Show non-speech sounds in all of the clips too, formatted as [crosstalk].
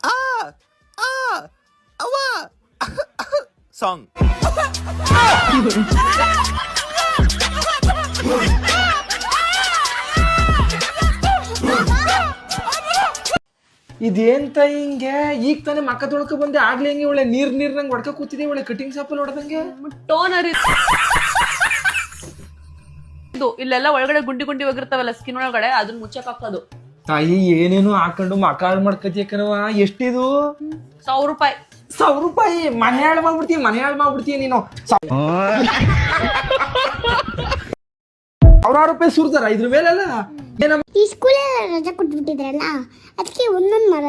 ಆ ಆ ಸಾಂಗ್ ಇದೇಂತ ಹಿಂಗೆ? ಈಗ ತಾನೇ ಮಕ್ಕ ತೊಳ್ಕೊ ಬಂದೆ. ಆಗ್ಲಿ ಹಿಂಗೆ ಒಳ್ಳೆ ನೀರ್ ನೀರ್ ನಂಗೆ ಹೊಡ್ಕ ಕೂತಿದೆ ಒಳ್ಳೆ ಕಟಿಂಗ್ ಶಾಪಲ್ಲಿ ಹೊಡೆದಂಗೆ ಟೋನರ್ ಇದು ಇಲ್ಲೆಲ್ಲ ಒಳಗಡೆ ಗುಂಡಿ ಗುಂಡಿ ಹೋಗಿರ್ತಾವಲ್ಲ ಸ್ಕಿನ್ ಒಳಗಡೆ ಅದನ್ನ ಮುಚ್ಚಕ್ ಹಾಕೋದು ತಾಯಿ ಏನೇನು ಹಾಕೊಂಡು ಮಕಾರ್ ಹಾಳು ಮಾಡ್ಕತಿಯ ಕಣವ ಎಷ್ಟಿದು? ಸಾವಿರ ರೂಪಾಯಿ. ಸಾವಿರ ರೂಪಾಯಿ? ಮನೆ ಹಾಳು ಮಾಡ್ಬಿಡ್ತೀಯ ಮನೆ ಹಾಳು ಮಾಡ್ಬಿಡ್ತೀಯ ನೀನು. ಸಾವಿರಾರು ರೂಪಾಯಿ ಸುರ್ತಾರ ಇದ್ರ ಮೇಲೆಲ್ಲ? ಏನಮ್ಮ? ಈ ಸ್ಕೂಲೇ ರಜೆ ಕೊಟ್ಬಿಟ್ಟಿದ್ರಲ್ಲ ಅದಕ್ಕೆ ಒಂದೊಂದು ಮರ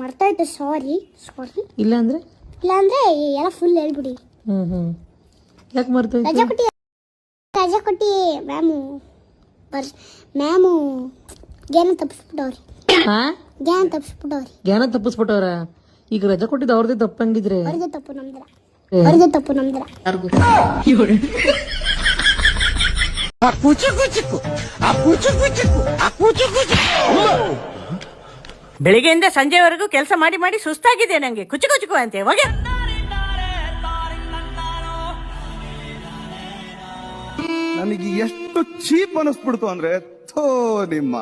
ಮರ್ತೋಯ್ತು ಸಾರಿ ಸಾರಿ ಇಲ್ಲ ಅಂದ್ರೆ ಇಲ್ಲಾಂದ್ರೆ ಎಲ್ಲ ಫುಲ್ ಹೇಳ್ಬಿಡಿ. ಹ್ಮ್ ಹ್ಮ್. ಯಾಕೆ ಮರ್ತೋಯ್ತು ರಜೆ ಕೊಟ್ಟಿ ರಜೆ ಕೊಟ್ಟಿ ಮ್ಯಾಮು ಬರ್ ಮ್ಯಾಮು ಜ್ಞಾನ ತಪ್ಪಿಸ್ಬಿಟ್ಟವ್ರಿ. ಹಾ? ಜ್ಞಾನ ತಪ್ಪಿಸ್ಬಿಟ್ಟವ್ರಿ. ಜ್ಞಾನ ತಪ್ಪಿಸ್ಬಿಟ್ಟವ್ರ? ಈಗ ರಜಾ ಕೊಟ್ಟಿದ್ದು ಅವ್ರದೇ ತಪ್ಪಂಗಿದ್ರೆ ಅವ್ರದ್ದು ತಪ್ಪು ನಮ್ದಿರ. ಅವ್ರದ್ದು ತಪ್ಪು ನಮ್ದಿರ. ಬೆಳಿಗ್ಗೆಯಿಂದ ಸಂಜೆವರೆಗೂ ಕೆಲಸ ಮಾಡಿ ಮಾಡಿ ಸುಸ್ತಾಗಿದೆ ನಂಗೆ. ಕುಚು ಕುಚುಕು ಅಂತೆ ಹೋಗೆ. ನನಗೆ ಎಷ್ಟು ಚೀಪ್ ಅನಿಸ್ಬಿಡ್ತು ಅಂದ್ರೆ ಥೋ ನಿಮ್ಮ.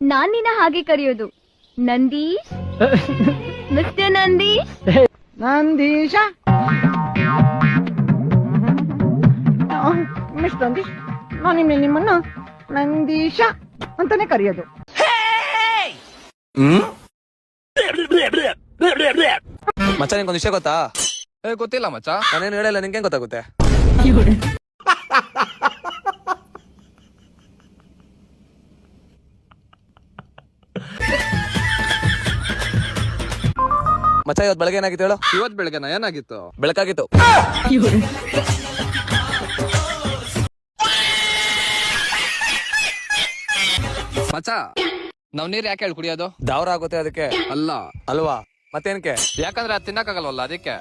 ನಾನ್ ನಿನ್ನ ಹಾಗೆ ಕರೆಯೋದು. ನಂದೀಶ್? ಮಿಸ್ಟರ್ ನಂದೀಶ್? ನಂದೀಶ? ಮಿಸ್ ನಂದೀಶ್. ನಾನು ನಿಮ್ಮನ್ನ ನಿಮ್ಮನ್ನ ನಂದೀಶ ಅಂತಾನೆ ಕರೆಯೋದು. ಮಚ್ಚ ನಿಂಗೊಂದು ವಿಷಯ ಗೊತ್ತಾ? ಏ ಗೊತ್ತಿಲ್ಲ ಮಚ್ಚ. ನಾನೇನು ಹೇಳಲ್ಲ ನಿಂಗೆ ಗೊತ್ತಾಗುತ್ತೆ? ಮಚ್ಚ ಇವತ್ತು ಬೆಳಗ್ಗೆ ಏನಾಗಿತ್ತು ಹೇಳು? ಇವತ್ ಬೆಳಗ್ಗೆನ? ಏನಾಗಿತ್ತು? ಬೆಳಕಾಗಿತ್ತು. ಮಚ್ಚ ನಾವ್ ನೀರ್ ಯಾಕೆ ಹೇಳಿ ಕುಡಿಯೋದು? ದಾವ್ರ ಆಗುತ್ತೆ ಅದಕ್ಕೆ. ಅಲ್ಲ. ಅಲ್ವಾ? ಮತ್ತೇನಕ್ಕೆ ಯಾಕಂದ್ರೆ ಅದ್ ತಿನ್ನಕ್ಕಾಗಲ್ವಲ್ಲ ಅದಕ್ಕೆ.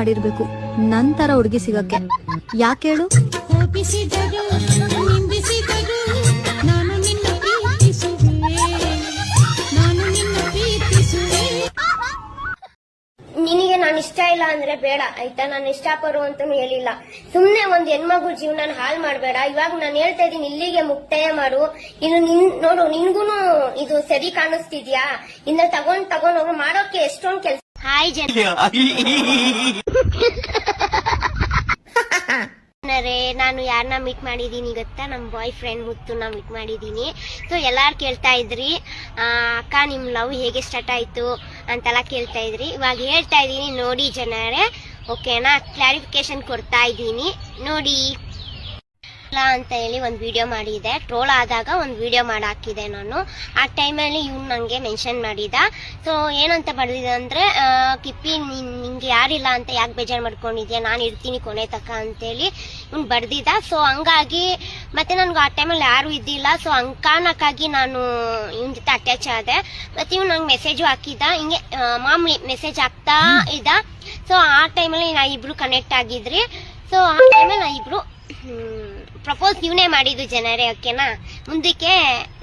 ಮಾಡಿರ್ಬೇಕು. ನಂತರ ಹುಡುಗಿ ಸಿಗಕ್ಕೆ. ಯಾಕೆ ಹೇಳು? ನಿನಗೆ ನಾನು ಇಷ್ಟ ಇಲ್ಲ ಅಂದ್ರೆ ಬೇಡ ಆಯ್ತಾ? ನಾನು ಇಷ್ಟಪಡು ಅಂತ ಹೇಳಿಲ್ಲ. ಸುಮ್ನೆ ಒಂದ್ ಹೆಣ್ಮಗು ಜೀವನ ಹಾಳು ಮಾಡ್ಬೇಡ. ಇವಾಗ ನಾನು ಹೇಳ್ತಾ ಇದೀನಿ ಇಲ್ಲಿಗೆ ಮುಕ್ತಾಯ ಮಾಡು. ಇನ್ನು ನಿನ್ ನೋಡು ನಿನ್ಗೂನು ಇದು ಸರಿ ಕಾಣಿಸ್ತಿದ್ಯಾ? ಇನ್ನ ತಗೊಂಡ್ ತಗೊಂಡ್ ಹೋಗಿ. ಮಾಡೋಕೆ ಎಷ್ಟೊಂದ್ ಕೆಲ್ಸ ಜನ ಜನರೇ ನಾನು ಯಾರನ್ನ ಮೀಟ್ ಮಾಡಿದೀನಿ ಗೊತ್ತಾ? ನಮ್ ಬಾಯ್ ಫ್ರೆಂಡ್ ಮುತ್ತುನ ಮೀಟ್ ಮಾಡಿದೀನಿ. ಸೊ ಎಲ್ಲಾರು ಕೇಳ್ತಾ ಇದ್ರಿ? ಅಕ್ಕ ನಿಮ್ ಲವ್ ಹೇಗೆ ಸ್ಟಾರ್ಟ್ ಆಯ್ತು ಅಂತೆಲ್ಲ ಕೇಳ್ತಾ ಇದ್ರಿ. ಇವಾಗ ಹೇಳ್ತಾ ಇದೀನಿ ನೋಡಿ ಜನರೇ. ಓಕೆನಾ ಕ್ಲಾರಿಫಿಕೇಶನ್ ಕೊಡ್ತಾ ಇದ್ದೀನಿ. ನೋಡಿ. ಅಂತ ಹೇಳಿ ಒಂದು ವಿಡಿಯೋ ಮಾಡಿದೆ. ಟ್ರೋಲ್ ಆದಾಗ ಒಂದು ವಿಡಿಯೋ ಮಾಡಿ ಹಾಕಿದೆ ನಾನು. ಆ ಟೈಮಲ್ಲಿ ಇವ್ನು ನನಗೆ ಮೆನ್ಷನ್ ಮಾಡಿದ. ಸೊ ಏನಂತ ಬರೆದಿದೆ ಅಂದರೆ ಕಿಪ್ಪಿ ನಿಂಗೆ ಯಾರಿಲ್ಲ ಅಂತ ಯಾಕೆ ಬೇಜಾರು ಮಾಡ್ಕೊಂಡಿದ್ಯಾ? ನಾನು ಇರ್ತೀನಿ ಕೊನೆ ತಕ ಅಂತೇಳಿ ಇವ್ನು ಬರೆದಿದ್ದ ಸೊ ಹಂಗಾಗಿ ಮತ್ತೆ ನನಗೆ ಆ ಟೈಮಲ್ಲಿ ಯಾರೂ ಇದ್ದಿಲ್ಲ. ಸೊ ಅಂಕಾನಕ್ಕಾಗಿ ನಾನು ಇವನ ಜೊತೆ ಅಟ್ಯಾಚ್ ಆದೆ. ಮತ್ತೆ ಇವ್ನು ನಂಗೆ ಮೆಸೇಜು ಹಾಕಿದ್ದ ಹಿಂಗೆ ಮಾಮೂಲಿ ಮೆಸೇಜ್ ಹಾಕ್ತಾ ಇದ್ದ. ಸೊ ಆ ಟೈಮಲ್ಲಿ ನಾ ಇಬ್ರು ಕನೆಕ್ಟ್ ಆಗಿದ್ರಿ. ಸೊ ಆ ಟೈಮಲ್ಲಿ ನಾ ಇಬ್ರು ಪ್ರಪೋಸ್ ಇವನೇ ಮಾಡಿದ್ದು ಜನರೇ ಓಕೆನಾ? ಮುಂದಕ್ಕೆ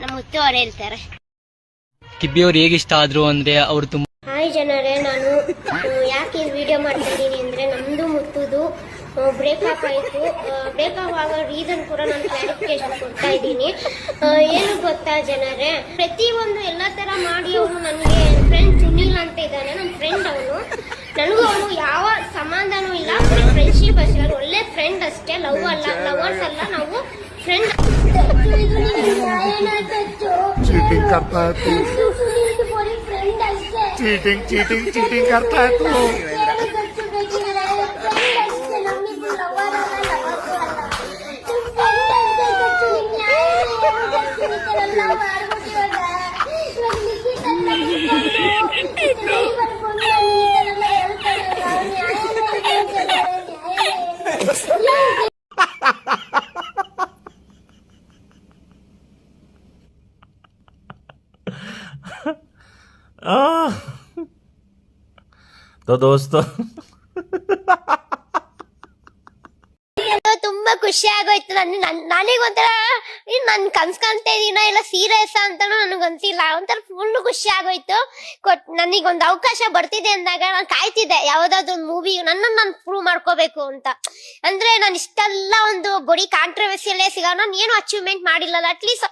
ನಮ್ಮ ಉತ್ತವರು ಅವ್ರು ಹೇಳ್ತಾರೆ. ಕಿಬ್ಬಿ ಅವ್ರು ಹೇಗೆ ಇಷ್ಟ ಆದ್ರು ಅಂದ್ರೆ ಅವ್ರು ತುಂಬಾ ಹಾಯ್ ಜನರೇ ನಾನು ಯಾಕೆ ಈ ವಿಡಿಯೋ ಮಾಡ್ತಾ ಇದ್ದೀನಿ ಅಂದ್ರೆ ನಮ್ದು ಮುತ್ತುದು ಬ್ರೇಕಪ್ ಆಯ್ತು. ಬ್ರೇಕಪ್ ಆಗೋ ರೀಸನ್ ಕೂಡ ನಾನು ಕ್ಲಾರಿಫಿಕೇಶನ್ ಕೊಡ್ತಾ ಇದ್ದೀನಿ. ಏನು ಗೊತ್ತಾ ಜನರೇ? ಪ್ರತಿಯೊಂದು ಎಲ್ಲ ತರ ಮಾಡಿ ಅವನು ನನಗೆ ಫ್ರೆಂಡ್ ಸುನೀಲ್ ಅಂತ ಇದ್ದಾನೆ ನನ್ನ ಫ್ರೆಂಡ್ ಅವನು. ನನಗೂ ಅವನು ಯಾವ ಸಂಬಂಧನೂ ಇಲ್ಲ ಫ್ರೆಂಡ್ಶಿಪ್ ಅಷ್ಟೇ. ಒಳ್ಳೆ ಫ್ರೆಂಡ್ ಅಷ್ಟೇ ಲವ್ ಅಲ್ಲ ಲವರ್ಸ್ ಅಲ್ಲ ನಾವು ಫ್ರೆಂಡ್ चीटिंग करता है तू चीटिंग चीटिंग चीटिंग करता है तू तो दोस्तों ಖುಷಿ ಆಗೋಯ್ತು ನನ್, ನನ್- ನನಗೊಂಥರ ಇನ್ ನನ್ ಕನ್ಸ್ ಕಾಣ್ತಾ ಇದೀನ ಇಲ್ಲ ಸೀರಿಯಸ್ ಅಂತಾನು ನನಗನ್ಸಿಲ್ಲ. ಒಂಥರ ಫುಲ್ ಖುಷಿ ಆಗೋಯ್ತು ಕೊಟ್, ನನಗೊಂದು ಅವಕಾಶ ಬರ್ತಿದೆ ಅಂದಾಗ ನಾನು ಕಾಯ್ತಿದ್ದೆ. ಯಾವ್ದಾದ್ರು ಒಂದು ಮೂವಿ ನನ್ನ ನಾನು ಪ್ರೂವ್ ಮಾಡ್ಕೋಬೇಕು ಅಂತ. ಅಂದ್ರೆ ನಾನು ಇಷ್ಟೆಲ್ಲ ಒಂದು ಬಡಿ ಕಾಂಟ್ರವರ್ಸಿಯಲ್ಲೇ ಸಿಗ, ನಾನು ಏನು ಅಚೀವ್ಮೆಂಟ್ ಮಾಡಿಲ್ಲಲ್ಲ. ಅಟ್ಲೀಸ್ಟ್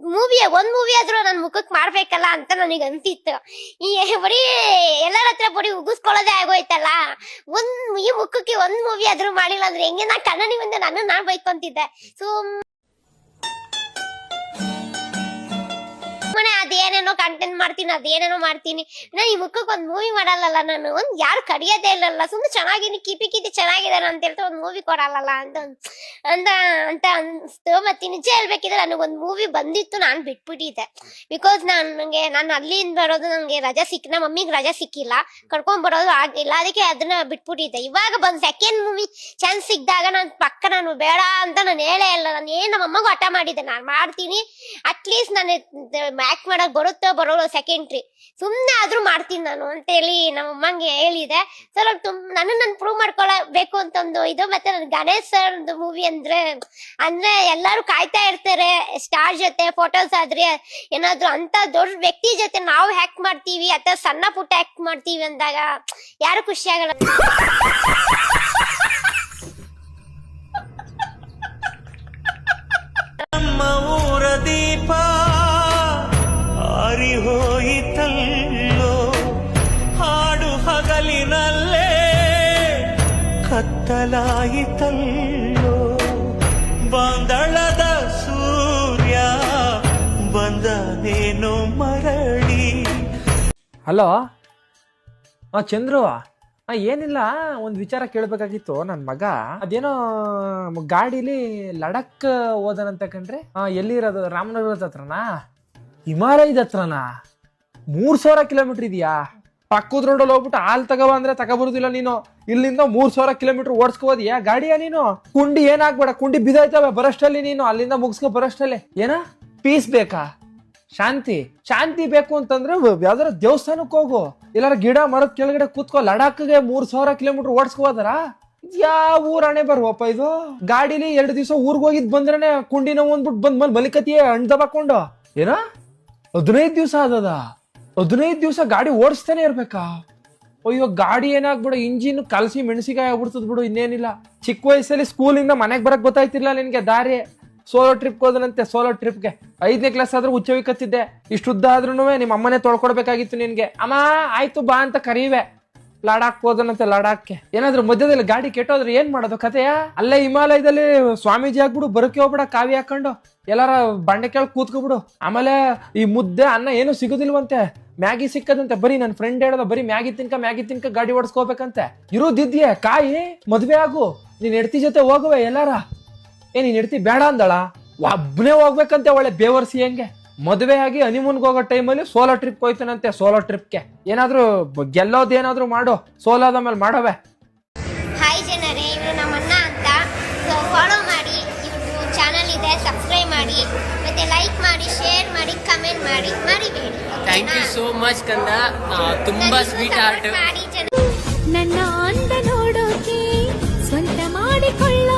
ಮೂವಿ ಒಂದ್ ಮೂವಿ ಆದ್ರೂ ನನ್ ಮುಖಕ್ಕೆ ಮಾಡ್ಬೇಕಲ್ಲ ಅಂತ ನನಗೆ ಅನ್ಸಿತ್ತು ಈ [laughs] ಬರೀ ಎಲ್ಲರ ಹತ್ರ ಬರೀ ಉಗಿಸ್ಕೊಳ್ಳೋದೇ ಆಗೋಯ್ತಲ್ಲ. ಒಂದ್, ಈ ಮುಖಕ್ಕೆ ಒಂದ್ ಮೂವಿ ಆದ್ರೂ ಮಾಡಿಲ್ಲ ಅಂದ್ರೆ ಹೆಂಗೆ? ನಾ ಕನ್ನಡಿ ಮುಂದೆ ನಾನು ನಾನ್ ಬೈಕೊಂತಿದ್ದೆ. ಸೊ ಅದೇನೇನೋ ಕಂಟೆಂಟ್ ಮಾಡ್ತೀನಿ, ಅದೇನೇನೋ ಮಾಡ್ತೀನಿ. ನಾ ಈ ಮುಖಕ್ಕೆ ಒಂದು ಮೂವಿ ಮಾಡಲ್ಲಲ್ಲ ನಾನು. ಒಂದ್ ಯಾರು ಕಡಿಯೋದೇ ಇಲ್ಲಲ್ಲ. ಸುಮ್ಮನೆ ಚೆನ್ನಾಗಿನಿ ಕಿಪಿ ಕಿತಿ ಚೆನ್ನಾಗಿದಾರ ಅಂತ ಹೇಳ್ತಾ ಒಂದು ಮೂವಿ ಕೊಡಲ್ಲಲ್ಲ ಅಂತ ಅಂತ ಅಂತ ಅನ್ಸ್ತು. ಮತ್ತೆ ನಿಜ ಹೇಳ್ಬೇಕಿದ್ರೆ ಒಂದು ಮೂವಿ ಬಂದಿತ್ತು, ನಾನ್ ಬಿಟ್ಬಿಟ್ಟಿದ್ದೆ. ಬಿಕಾಸ್ ನನಗೆ ನಾನು ಅಲ್ಲಿಂದ ಬರೋದು ನನಗೆ ರಜಾ ಸಿಕ್ ನಮ್ಮ ಮಮ್ಮಿಗೆ ರಜಾ ಸಿಕ್ಕಿಲ್ಲ. ಕರ್ಕೊಂಡ್ ಬರೋದು ಆಗಿಲ್ಲ. ಅದಕ್ಕೆ ಅದನ್ನ ಬಿಟ್ಬಿಟ್ಟಿದ್ದೆ. ಇವಾಗ ಬಂದ್ ಸೆಕೆಂಡ್ ಮೂವಿ ಚಾನ್ಸ್ ಸಿಕ್ಕಿದಾಗ ನಾನು ಪಕ್ಕ ನಾನು ಬೇಡ ಅಂತ ನಾನು ಹೇಳೇ ಇಲ್ಲ. ನಾನು ಏನ್ ನಮ್ಮ ಅಮ್ಮಗೂ ಹಠ ಮಾಡಿದ್ದೆ. ನಾನು ಮಾಡ್ತೀನಿ. ಅಟ್ಲೀಸ್ಟ್ ನಾನು ಆಕ್ಟ್ ಮಾಡಕ್ ಬರುತ್ತೋ ಬರೋಲ್ಲ ಸೆಕೆಂಡ್ರಿ ಸುಮ್ನೆ ಆದ್ರೂ ಮಾಡ್ತೀನಿ ನಾನು ಅಂತ ಹೇಳಿ ನಮ್ಮ ಅಮ್ಮಂಗೆ ಹೇಳಿದೆ. ಅವ್ರು ತುಂಬ ನನ್ನ ನಾನು ಪ್ರೂವ್ ಮಾಡ್ಕೊಳ್ಬೇಕು ಅಂತ ಒಂದು ಇದು ಮತ್ತೆ ನನ್ ಗಣೇಶ್ ಸರ್ ಮೂವಿ ಅಂದ್ರೆ ಅಂದ್ರೆ ಎಲ್ಲಾರು ಕಾಯ್ತಾ ಇರ್ತಾರೆ. ಸ್ಟಾರ್ ಜೊತೆ ಫೋಟೋಸ್ ಆದ್ರೆ ಏನಾದ್ರು ಅಂತ ದೊಡ್ಡ ವ್ಯಕ್ತಿ ಜೊತೆ ನಾವು ಹ್ಯಾಕ್ ಮಾಡ್ತೀವಿ, ಅಥವಾ ಸಣ್ಣ ಪುಟ್ಟ ಹ್ಯಾಕ್ ಮಾಡ್ತೀವಿ ಅಂದಾಗ ಯಾರು ಖುಷಿ ಆಗಲ್ಲ. ಕತ್ತಲಾಯಿತಲ್ಲೋ ಬಂದಳದ ಸೂರ್ಯ ಬಂದನೇನು ಮರಳಿ. ಹಲೋ? ಆ, ಚಂದ್ರು, ಆ, ಏನಿಲ್ಲ, ಒಂದು ವಿಚಾರ ಕೇಳಬೇಕಾಗಿತ್ತು ನನ್ನ ಮಗ. ಅದೇನೋ ಗಾಡಿಲಿ ಲಡಕ್ ಹೋದನಂತ ಕಂಡ್ರೆ ಎಲ್ಲಿರೋದು? ರಾಮನಗರದ ಹತ್ರನಾ? ಹಿಮಾಲಯದ ಹತ್ರನಾ? ಮೂರು ಸಾವಿರ ಕಿಲೋಮೀಟರ್ ಇದೆಯಾ? ಪಕ್ಕದ ರೋಡಲ್ಲಿ ಹೋಗ್ಬಿಟ್ಟು ಹಾಲ್ ತಗೋ ಅಂದ್ರೆ ತಗೋಬರುದಿಲ್ಲ ನೀನು. ಇಲ್ಲಿಂದ ಮೂರ್ ಸಾವಿರ ಕಿಲೋಮೀಟರ್ ಓಡಿಸ್ಕೋದಿಯಾ ಗಾಡಿಯಾ ನೀನು? ಕುಂಡಿ ಏನಾಗ್ಬೇಡ ಕುಂಡಿ ಬಿದ್ದಾಯ್ತವೆ ಬರಷ್ಟಲ್ಲಿ ನೀನು, ಅಲ್ಲಿಂದ ಮುಗಿಸ್ಕೊ ಬರಷ್ಟಲ್ಲಿ. ಏನ? ಪೀಸ್ ಬೇಕಾ? ಶಾಂತಿ. ಶಾಂತಿ ಬೇಕು ಅಂತಂದ್ರೆ ಯಾವ್ದಾರ ದೇವಸ್ಥಾನಕ್ಕೆ ಹೋಗು. ಎಲ್ಲಾರ ಗಿಡ ಮರದ ಕೆಳಗಡೆ ಕೂತ್ಕೋ ಲಡಾಖ್ಗೆ ಮೂರ್ ಸಾವಿರ ಕಿಲೋಮೀಟರ್ ಓಡಿಸ್ಕೋದಾರ ಯಾವ ಊರ್ ಹಣೆ ಬರ್ವಪ್ಪ ಇದು? ಗಾಡಿಲಿ ಎರಡು ದಿವಸ ಊರ್ಗ್ ಹೋಗಿದ್ ಬಂದ್ರೆ ಕುಂಡಿ ನೋವು ಅಂದ್ಬಿಟ್ಟು ಬಂದ್ ಮಲ್ ಮಲಿಕತಿಯೇ ಹಣ್ಣು ದಬಾಕೊಂಡು. ಏನ? ಹದಿನೈದು ದಿವಸ ಆದದ? ಹದಿನೈದು ದಿವಸ ಗಾಡಿ ಓಡಿಸ್ತಾನೆ ಇರ್ಬೇಕಾ? ಅಯ್ಯೋ, ಗಾಡಿ ಏನಾಗ್ಬಿಡು, ಇಂಜಿನ್ ಕಲಸಿ ಮೆಣಸಿಕಾಯಿ ಆಗ್ಬಿಡ್ತದ ಬಿಡು, ಇನ್ನೇನಿಲ್ಲ. ಚಿಕ್ಕ ವಯಸ್ಸಲ್ಲಿ ಸ್ಕೂಲಿಂದ ಮನೆಗೆ ಬರಕ್ ಗೊತ್ತಾಯ್ತಿರ್ಲಿಲ್ಲ ನಿನ್ಗೆ ದಾರಿ. ಸೋಲೋ ಟ್ರಿಪ್ ಹೋದನಂತೆ ಸೋಲೋ ಟ್ರಿಪ್ಗೆ ಐದನೇ ಕ್ಲಾಸ್ ಆದ್ರೂ ಉಚ್ಚವಿ ಕತ್ತಿದ್ದೆ ಇಷ್ಟು ಉದ್ದ ಆದ್ರೂ ನಿಮ್ಮ ಅಮ್ಮನೇ ತೊಳ್ಕೊಡ್ಬೇಕಾಗಿತ್ತು ನಿನ್ಗೆ. ಅಮ್ಮ, ಆಯ್ತು ಬಾ ಅಂತ ಕರೀವೆ. ಲಡಾಕ್ ಹೋದನಂತೆ, ಲಡಾಖ್ಗೆ. ಏನಾದ್ರು ಮಧ್ಯದಲ್ಲಿ ಗಾಡಿ ಕೆಟ್ಟೋದ್ರೆ ಏನ್ ಮಾಡೋದು ಕತೆಯ? ಅಲ್ಲೇ ಹಿಮಾಲಯದಲ್ಲಿ ಸ್ವಾಮೀಜಿ ಆಗ್ಬಿಡು ಬರೋಕೆ ಹೋಗ್ಬಿಡ, ಕಾವಿ ಹಾಕೊಂಡು. ಎಲ್ಲಾರ ಬಂಡೆ ಕೇಳಿ ಕೂತ್ಕೊಬಿಡು. ಆಮೇಲೆ ಈ ಮುದ್ದೆ, ಅನ್ನ ಏನು ಸಿಗುದಿಲ್ವಂತೆ. ಮ್ಯಾಗಿ ಸಿಕ್ಕದಂತೆ. ಬರೀ ನನ್ನ ಫ್ರೆಂಡ್ ಹೇಳೋದ, ಬರೀ ಮ್ಯಾಗಿ ತಿನ್ಕ ಮ್ಯಾಗಿ ತಿನ್ಕ ಗಾಡಿ ಓಡಿಸ್ಕೋಬೇಕಂತೆ. ಇರೋದಿದ್ಯೆ, ಕಾಯಿ, ಮದ್ವೆ ಆಗು. ನೀನ್ ಹೆಡ್ತಿ ಜೊತೆ ಹೋಗುವೆ ಎಲ್ಲಾರ? ಏ, ನೀನ್ ಹೆಡ್ತಿ ಬೇಡ ಅಂದಳ? ಒಬ್ನೇ ಹೋಗ್ಬೇಕಂತೆ ಒಳ್ಳೆ ಬೇವರ್ಸಿ ಹೆಂಗೆ? ಮದುವೆ ಆಗಿ ಹನಿಮೂನ್ಗೆ ಹೋಗೋ ಟೈಮಲ್ಲಿ ಸೋಲೋ ಟ್ರಿಪ್ ಹೋಯ್ತಾನಂತೆ ಸೋಲೋ ಟ್ರಿಪ್ಗೆ ಏನಾದರೂ ಗೆಲ್ಲೋದೇನಾದರೂ ಮಾಡು ಸೋಲೋದ ಮೇಲೆ ಮಾಡವೆ. ಹಾಯ್ ಜನರೇ ಇವರು ನಮ್ಮ ಅಣ್ಣ ಅಂತ. ಸೊ ಫಾಲೋ ಮಾಡಿ ಇವ್ರದ್ದು ಚಾನಲ್ ಇದೆ ಸಬ್ಸ್ಕ್ರೈಬ್ ಮಾಡಿ. ಮತ್ತೆ ಲೈಕ್ ಮಾಡಿ ಶೇರ್ ಮಾಡಿ ಕಮೆಂಟ್ ಮಾಡಿ ಮರಿಬೇಡಿ. ಥ್ಯಾಂಕ್ ಯು ಸೋ ಮಚ್ ಕಂದ. ತುಂಬಾ ಸ್ವೀಟ್ ಆರ್ಟ್ ಮಾಡಿ ಜನ ನನ್ನ ಅಂದ ನೋಡೋಕೆ ಸ್ವಂತ ಮಾಡಿಕೊಳ್ಳೋ